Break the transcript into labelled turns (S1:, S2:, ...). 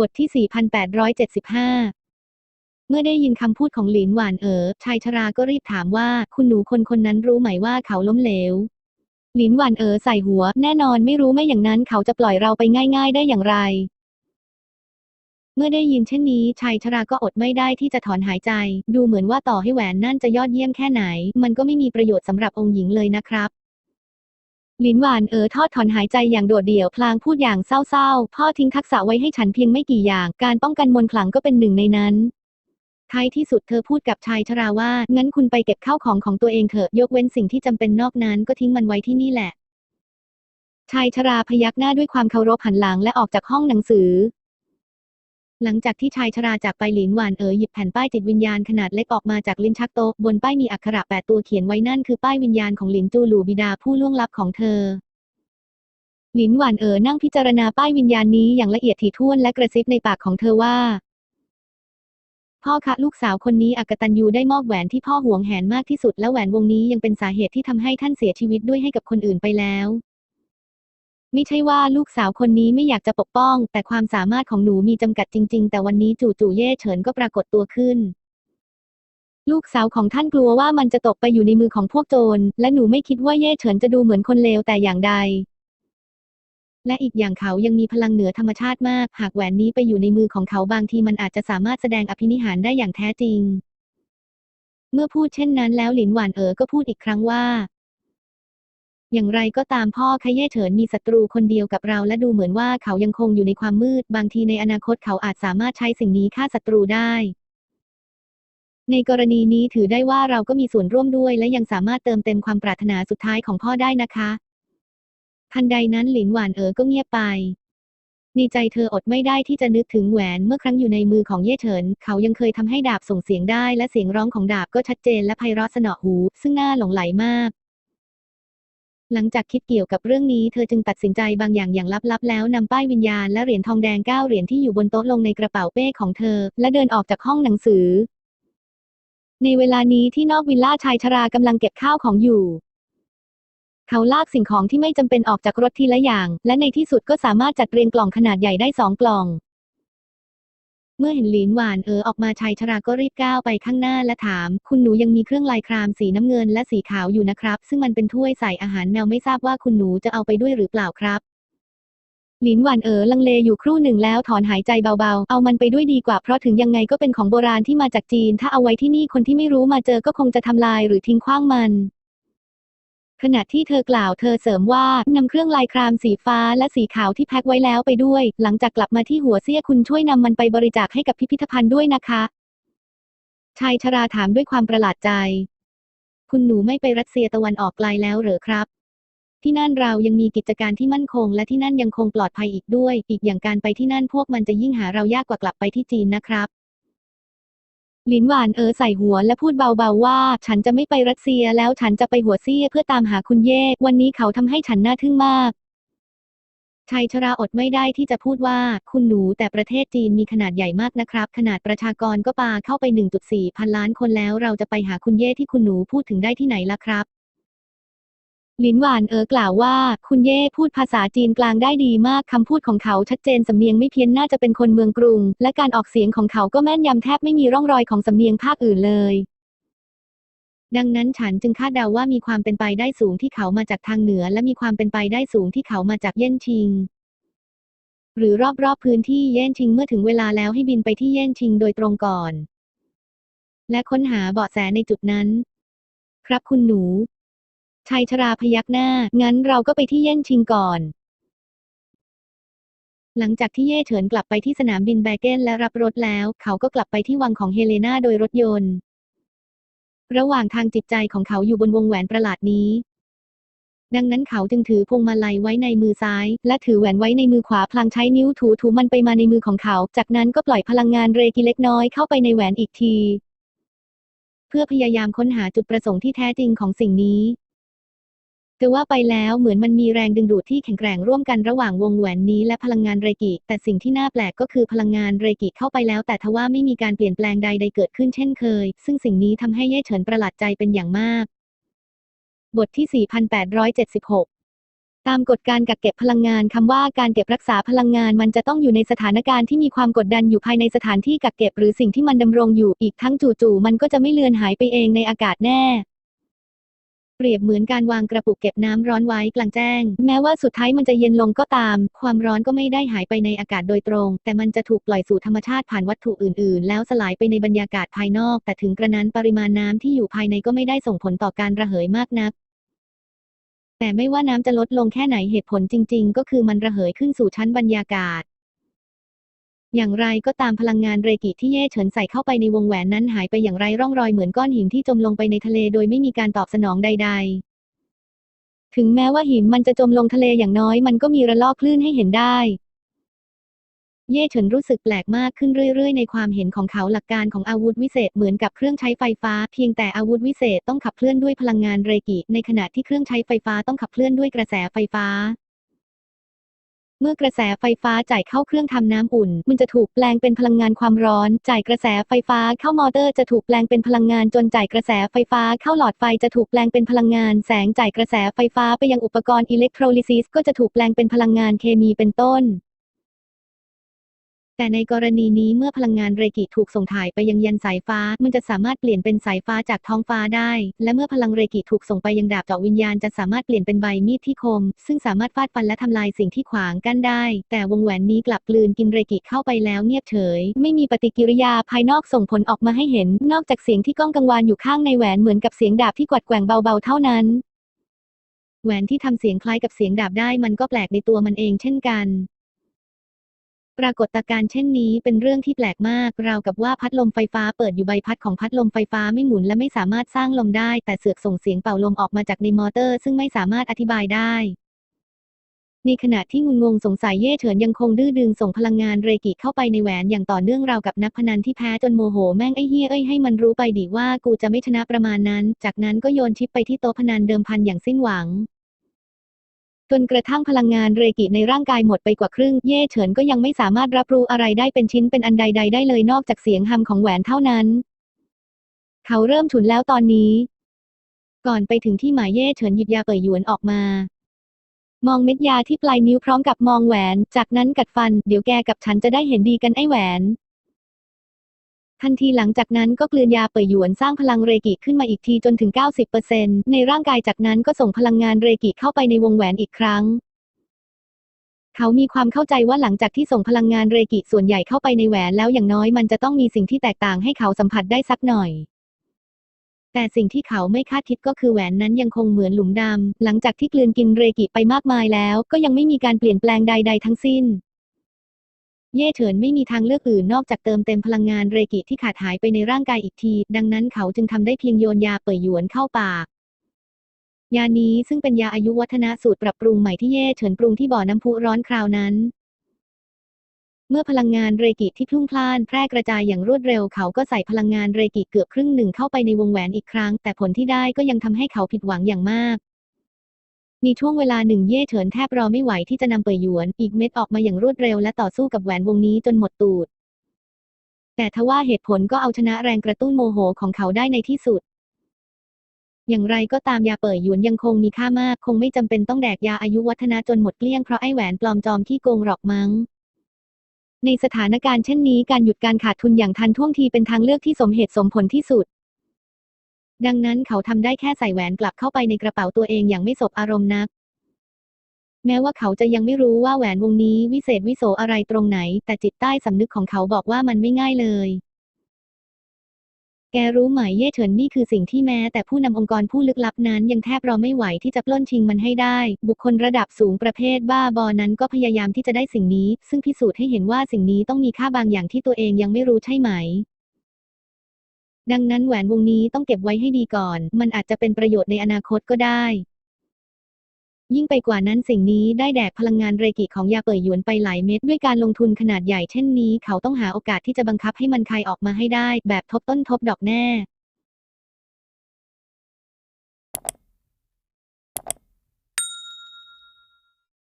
S1: บทที่ 4,875 เมื่อได้ยินคำพูดของหลินหวานเอ๋อชายชราก็รีบถามว่าคุณหนูคนคนนั้นรู้ไหมว่าเขาล้มเหลว หลินหวานเอ๋อใส่หัว แน่นอนไม่รู้ไม่อย่างนั้นเขาจะปล่อยเราไปง่าย ๆ ได้อย่างไร เมื่อได้ยินเช่นนี้ชายชราก็อดไม่ได้ที่จะถอนหายใจ ดูเหมือนว่าต่อให้แหวนนั่นจะยอดเยี่ยมแค่ไหน มันก็ไม่มีประโยชน์สำหรับองค์หญิงเลยนะครับ ลินหวานเออทอดถอนหายใจอย่างโดดเดี่ยวพลางพูดอย่างเศร้าๆ พ่อทิ้งทักษะไว้ให้ฉันเพียงไม่กี่อย่าง การป้องกันมนต์ขลังก็เป็นหนึ่งในนั้นท้ายที่สุดเธอพูดกับชายชราว่า งั้นคุณไปเก็บข้าวของของตัวเองเถอะ ยกเว้นสิ่งที่จำเป็นนอกนั้นก็ทิ้งมันไว้ที่นี่แหละ ชายชราพยักหน้าด้วยความเคารพหันหลังและออกจากห้องหนังสือ หลังจากที่ชายชราจากไปหลินหวานเอ๋อหยิบแผ่นป้ายจิตวิญญาณขนาดเล็กออกมาจากลิ้นชักโต๊ะบนป้ายมีอักขระแปดตัวเขียนไว้นั่นคือป้ายวิญญาณของหลินจูหลู่บิดาผู้ล่วงลับของเธอ หลินหวานเอ๋อนั่งพิจารณาป้ายวิญญาณนี้อย่างละเอียดถี่ถ้วนและกระซิบในปากของเธอว่า พ่อคะลูกสาวคนนี้อักตันยูได้มอบแหวนที่พ่อหวงแหนมากที่สุดและแหวนวงนี้ยังเป็นสาเหตุที่ทำให้ท่านเสียชีวิตด้วยให้กับคนอื่นไปแล้ว ไม่ใช่ว่าลูกสาวคนนี้ไม่อยากจะปกป้อง แต่ความสามารถของหนูมีจำกัดจริง ๆ แต่วันนี้จู่ๆเย่เฉินก็ปรากฏตัวขึ้น ลูกสาวของท่านกลัวว่ามันจะตกไปอยู่ในมือของพวกโจร และหนูไม่คิดว่าเย่เฉินจะดูเหมือนคนเลวแต่อย่างใด และอีกอย่างเขายังมีพลังเหนือธรรมชาติมาก หากแหวนนี้ไปอยู่ในมือของเขาบางทีมันอาจจะสามารถแสดงอภินิหารได้อย่างแท้จริง เมื่อพูดเช่นนั้นแล้วหลินหวานเอ๋อก็พูดอีกครั้งว่า อย่างไรก็ตามพ่อคเย่เฉินมีศัตรูคนเดียวกับเราและดูเหมือนว่าเขายังคงอยู่ในความมืด บางทีในอนาคตเขาอาจสามารถใช้สิ่งนี้ฆ่าศัตรูได้ ในกรณีนี้ถือได้ว่าเราก็มีส่วนร่วมด้วย และยังสามารถเติมเต็มความปรารถนาสุดท้ายของพ่อได้นะคะทันใดนั้นหลินหวานเอ๋อก็เงียบไปในใจเธออดไม่ได้ที่จะนึกถึงแหวนเมื่อครั้งอยู่ในมือของเย่เฉิน เขายังเคยทำให้ดาบส่งเสียงได้และเสียงร้องของดาบก็ชัดเจนและไพเราะสนอหู ซึ่งน่าหลงไหลมาก หลังจากคิดเกี่ยวกับเรื่องนี้เธอจึงตัดสินใจบางอย่างอย่างลับๆ แล้วนำป้ายวิญญาณและเหรียญทองแดงเก้าเหรียญที่อยู่บนโต๊ะลงในกระเป๋าเป้ของเธอ และเดินออกจากห้องหนังสือ ในเวลานี้ที่นอกวิลล่าชายชรากำลังเก็บข้าวของอยู่ เขาลากสิ่งของที่ไม่จำเป็นออกจากรถทีละอย่าง และในที่สุดก็สามารถจัดเรียงกล่องขนาดใหญ่ได้สองกล่อง เมื่อเห็นหลินหวานเออออกมาชายชราก็รีบก้าวไปข้างหน้าและถาม คุณหนูยังมีเครื่องลายครามสีน้ำเงินและสีขาวอยู่นะครับ ซึ่งมันเป็นถ้วยใส่อาหารแมวไม่ทราบว่าคุณหนูจะเอาไปด้วยหรือเปล่าครับหลินหวานเอ๋อลังเลอยู่ครู่หนึ่งแล้วถอนหายใจเบาๆ เอามันไปด้วยดีกว่าเพราะถึงยังไงก็เป็นของโบราณที่มาจากจีน ถ้าเอาไว้ที่นี่คนที่ไม่รู้มาเจอก็คงจะทำลายหรือทิ้งขว้างมัน ขณะที่เธอกล่าวเธอเสริมว่านำเครื่องลายครามสีฟ้าและสีขาวที่แพ็คไว้แล้วไปด้วย หลังจากกลับมาที่หัวเสี้ยคุณช่วยนำมันไปบริจาคให้กับพิพิธภัณฑ์ด้วยนะคะ ชายชราถามด้วยความประหลาดใจ คุณหนูไม่ไปรัสเซียตะวันออกไกลแล้วเหรอครับ ที่นั่นเรายังมีกิจการที่มั่นคง และที่นั่นยังคงปลอดภัยอีกด้วย อีกอย่างการไปที่นั่นพวกมันจะยิ่งหาเรายากกว่ากลับไปที่จีนนะครับ ลินหวานเออใส่หัวและพูดเบาๆว่า ฉันจะไม่ไปรัสเซียแล้วฉันจะไปหัวเซี่ยเพื่อตามหาคุณเย่ วันนี้เขาทำให้ฉันน่าทึ่งมากชายชราอดไม่ได้ที่จะพูดว่าคุณหนูแต่ประเทศจีนมีขนาดใหญ่มากนะครับ ขนาดประชากรก็ปาเข้าไป 1.4 พันล้านคนแล้วเราจะไปหาคุณเย่ที่คุณหนูพูดถึงได้ที่ไหนล่ะครับ หลินหวานเอ๋อกล่าวว่า คุณเย่พูดภาษาจีนกลางได้ดีมากคำพูดของเขาชัดเจนสำเนียงไม่เพี้ยนน่าจะเป็นคนเมืองกรุง และการออกเสียงของเขาก็แม่นยำแทบไม่มีร่องรอยของสำเนียงภาคอื่นเลย ดังนั้นฉันจึงคาดเดาว่ามีความเป็นไปได้สูงที่เขามาจากทางเหนือ และมีความเป็นไปได้สูงที่เขามาจากเย่นชิง หรือรอบๆพื้นที่เย่นชิงเมื่อถึงเวลาแล้วให้บินไปที่เย่นชิงโดยตรงก่อน และค้นหาเบาะแสในจุดนั้น ครับคุณหนู ชายชราพยักหน้า งั้นเราก็ไปที่เย่นชิงก่อน หลังจากที่เย่เฉินกลับไปที่สนามบินแบเกนและรับรถแล้ว เขาก็กลับไปที่วังของเฮเลนาโดยรถยนต์ ระหว่างทางจิตใจของเขาอยู่บนวงแหวนประหลาดนี้ ดังนั้นเขาจึงถือพวงมาลัยไว้ในมือซ้าย และถือแหวนไว้ในมือขวาพลางใช้นิ้วถูถูมันไปมาในมือของเขา จากนั้นก็ปล่อยพลังงานเรกิเล็กน้อยเข้าไปในแหวนอีกที เพื่อพยายามค้นหาจุดประสงค์ที่แท้จริงของสิ่งนี้ แต่ว่าไปแล้วเหมือนมันมีแรงดึงดูดที่แข็งแกร่งร่วมกันระหว่างวงแหวนนี้และพลังงานเรกิ แต่สิ่งที่น่าแปลกก็คือพลังงานเรกิเข้าไปแล้ว แต่ทว่าไม่มีการเปลี่ยนแปลงใดๆเกิดขึ้นเช่นเคย ซึ่งสิ่งนี้ทำให้เย่เฉินประหลาดใจเป็นอย่างมาก บทที่ 4876ตามกฎการกักเก็บพลังงานคำว่าการเก็บรักษาพลังงานมันจะต้องอยู่ในสถานการณ์ที่มีความกดดันอยู่ภายในสถานที่กักเก็บ หรือสิ่งที่มันดำรงอยู่อีกทั้งจู่ๆมันก็จะไม่เลือนหายไปเองในอากาศแน่ เปรียบเหมือนการวางกระปุกเก็บน้ำร้อนไว้กลางแจ้ง แม้ว่าสุดท้ายมันจะเย็นลงก็ตาม ความร้อนก็ไม่ได้หายไปในอากาศโดยตรง แต่มันจะถูกปล่อยสู่ธรรมชาติผ่านวัตถุอื่น ๆ แล้วสลายไปในบรรยากาศภายนอก แต่ถึงกระนั้นปริมาณน้ำที่อยู่ภายในก็ไม่ได้ส่งผลต่อการระเหยมากนักแต่ไม่ว่าน้ำจะลดลงแค่ไหนเหตุผลจริง ๆ ก็คือมันระเหยขึ้นสู่ชั้นบรรยากาศ อย่างไรก็ตามพลังงานเรกิที่เย่เฉินใส่เข้าไปในวงแหวนนั้นหายไปอย่างไรร่องรอยเหมือนก้อนหินที่จมลงไปในทะเลโดยไม่มีการตอบสนองใด ๆ ถึงแม้ว่าหินมันจะจมลงทะเลอย่างน้อยมันก็มีระลอกคลื่นให้เห็นได้ เย่เฉินรู้สึกแปลกมากขึ้นเรื่อย ๆ ในความเห็นของเขาหลักการของอาวุธวิเศษเหมือนกับเครื่องใช้ไฟฟ้า เพียงแต่อาวุธวิเศษต้องขับเคลื่อนด้วยพลังงานเรกิ ในขณะที่เครื่องใช้ไฟฟ้าต้องขับเคลื่อนด้วยกระแสไฟฟ้า เมื่อกระแสไฟฟ้าจ่ายเข้าเครื่องทำน้ำอุ่น มันจะถูกแปลงเป็นพลังงานความร้อน จ่ายกระแสไฟฟ้าเข้ามอเตอร์จะถูกแปลงเป็นพลังงานจนจ่ายกระแสไฟฟ้าเข้าหลอดไฟจะถูกแปลงเป็นพลังงาน แสงจ่ายกระแสไฟฟ้าไปยังอุปกรณ์อิเล็กโทรลิซิสก็จะถูกแปลงเป็นพลังงานเคมีเป็นต้น แต่ในกรณีนี้เมื่อพลังงานเรกิถูกส่งถ่ายไปยังยันสายฟ้า มันจะสามารถเปลี่ยนเป็นสายฟ้าจากท้องฟ้าได้ และเมื่อพลังเรกิถูกส่งไปยังดาบเจาะวิญญาณจะสามารถเปลี่ยนเป็นใบมีดที่คม ซึ่งสามารถฟาดฟันและทำลายสิ่งที่ขวางกั้นได้ แต่วงแหวนนี้กลับกลืนกินเรกิเข้าไปแล้วเงียบเฉย ไม่มีปฏิกิริยาภายนอกส่งผลออกมาให้เห็น นอกจากเสียงที่ก้องกังวานอยู่ข้างในแหวนเหมือนกับเสียงดาบที่กวัดแกว่งเบาๆเท่านั้นแหวนที่ทำเสียงคล้ายกับเสียงดาบได้มันก็แปลกในตัวมันเองเช่นกัน รากฏการณ์เช่นนี้เป็นเรื่องที่แปลกมาก ราวกับว่าพัดลมไฟฟ้าเปิดอยู่ใบพัดของพัดลมไฟฟ้าไม่หมุนและไม่สามารถสร้างลมได้ แต่เสือกส่งเสียงเป่าลมออกมาจากในมอเตอร์ ซึ่งไม่สามารถอธิบายได้ในขณะที่งุนงงสงสัยเย่เฉินยังคงดื้อดึงส่งพลังงานเรกิเข้าไปในแหวนอย่างต่อเนื่องราวกับนักพนันที่แพ้จนโมโหแม่งไอ้เฮียเอ้ยให้มันรู้ไปดิว่ากูจะไม่ชนะประมาณนั้น จากนั้นก็โยนชิปไปที่โต๊ะพนันเดิมพันอย่างสิ้นหวัง จนกระทั่งพลังงานเรกิในร่างกายหมดไปกว่าครึ่ง เย่เฉินก็ยังไม่สามารถรับรู้อะไรได้เป็นชิ้นเป็นอันใดๆได้เลยนอกจากเสียงฮัมของแหวนเท่านั้น เขาเริ่มฉุนแล้วตอนนี้ ก่อนไปถึงที่หมายเย่เฉินหยิบยาเป่ยหยวนออกมา มองเม็ดยาที่ปลายนิ้วพร้อมกับมองแหวน จากนั้นกัดฟัน เดี๋ยวแกกับฉันจะได้เห็นดีกันไอ้แหวน ทันทีหลังจากนั้นก็กลืนยาเปยหยวนสร้างพลังเรกิขึ้นมาอีกทีจนถึง 90%ในร่างกายจากนั้นก็ส่งพลังงานเรกิเข้าไปในวงแหวนอีกครั้ง เขามีความเข้าใจว่าหลังจากที่ส่งพลังงานเรกิส่วนใหญ่เข้าไปในแหวนแล้วอย่างน้อยมันจะต้องมีสิ่งที่แตกต่างให้เขาสัมผัสได้สักหน่อยแต่สิ่งที่เขาไม่คาดคิดก็คือแหวนนั้นยังคงเหมือนหลุมดำ หลังจากที่กลืนกินเรกิไปมากมายแล้ว ก็ยังไม่มีการเปลี่ยนแปลงใด ๆ ทั้งสิ้น เย่เฉินไม่มีทางเลือกอื่นนอกจากเติมเต็มพลังงานเรกิที่ขาดหายไปในร่างกายอีกที ดังนั้นเขาจึงทำได้เพียงโยนยาเป่ยหยวนเข้าปาก ยานี้ซึ่งเป็นยาอายุวัฒนะสูตรปรับปรุงใหม่ที่เย่เฉินปรุงที่บ่อน้ำพุร้อนคราวนั้น เมื่อพลังงานเรกิที่พลุ่งพล่านแพร่กระจายอย่างรวดเร็ว เขาก็ใส่พลังงานเรกิเกือบครึ่งหนึ่งเข้าไปในวงแหวนอีกครั้ง แต่ผลที่ได้ก็ยังทำให้เขาผิดหวังอย่างมาก มีช่วงเวลาหนึ่งเย่เฉินแทบรอไม่ไหวที่จะนำเปยหยวน อีกเม็ดออกมาอย่างรวดเร็วและต่อสู้กับแหวนวงนี้จนหมดตูด แต่ทว่าเหตุผลก็เอาชนะแรงกระตุ้นโมโหของเขาได้ในที่สุด อย่างไรก็ตามยาเป่ยหยวนยังคงมีค่ามาก คงไม่จำเป็นต้องแดกยาอายุวัฒนะจนหมดเกลี้ยงเพราะไอ้แหวนปลอมจอมที่โกงหรอกมั้งในสถานการณ์เช่นนี้การหยุดการขาดทุนอย่างทันท่วงทีเป็นทางเลือกที่สมเหตุสมผลที่สุด ดังนั้นเขาทำได้แค่ใส่แหวนกลับเข้าไปในกระเป๋าตัวเองอย่างไม่สบอารมณ์นัก แม้ว่าเขาจะยังไม่รู้ว่าแหวนวงนี้วิเศษวิโสอะไรตรงไหน แต่จิตใต้สำนึกของเขาบอกว่ามันไม่ง่ายเลย แกรู้ไหมเย่เฉินนี่คือสิ่งที่แม้แต่ผู้นำองค์กรผู้ลึกลับนั้นยังแทบรอไม่ไหวที่จะปล้นชิงมันให้ได้ บุคคลระดับสูงประเภทบ้าบอนั้นก็พยายามที่จะได้สิ่งนี้ ซึ่งพิสูจน์ให้เห็นว่าสิ่งนี้ต้องมีค่าบางอย่างที่ตัวเองยังไม่รู้ใช่ไหม ดังนั้นแหวนวงนี้ต้องเก็บไว้ให้ดีก่อน มันอาจจะเป็นประโยชน์ในอนาคตก็ได้ ยิ่งไปกว่านั้นสิ่งนี้ได้แดกพลังงานเรกิของยาเป่ยหยวนไปหลายเม็ดด้วยการลงทุนขนาดใหญ่เช่นนี้ เขาต้องหาโอกาสที่จะบังคับให้มันคายออกมาให้ได้ แบบทบต้นทบดอกแน่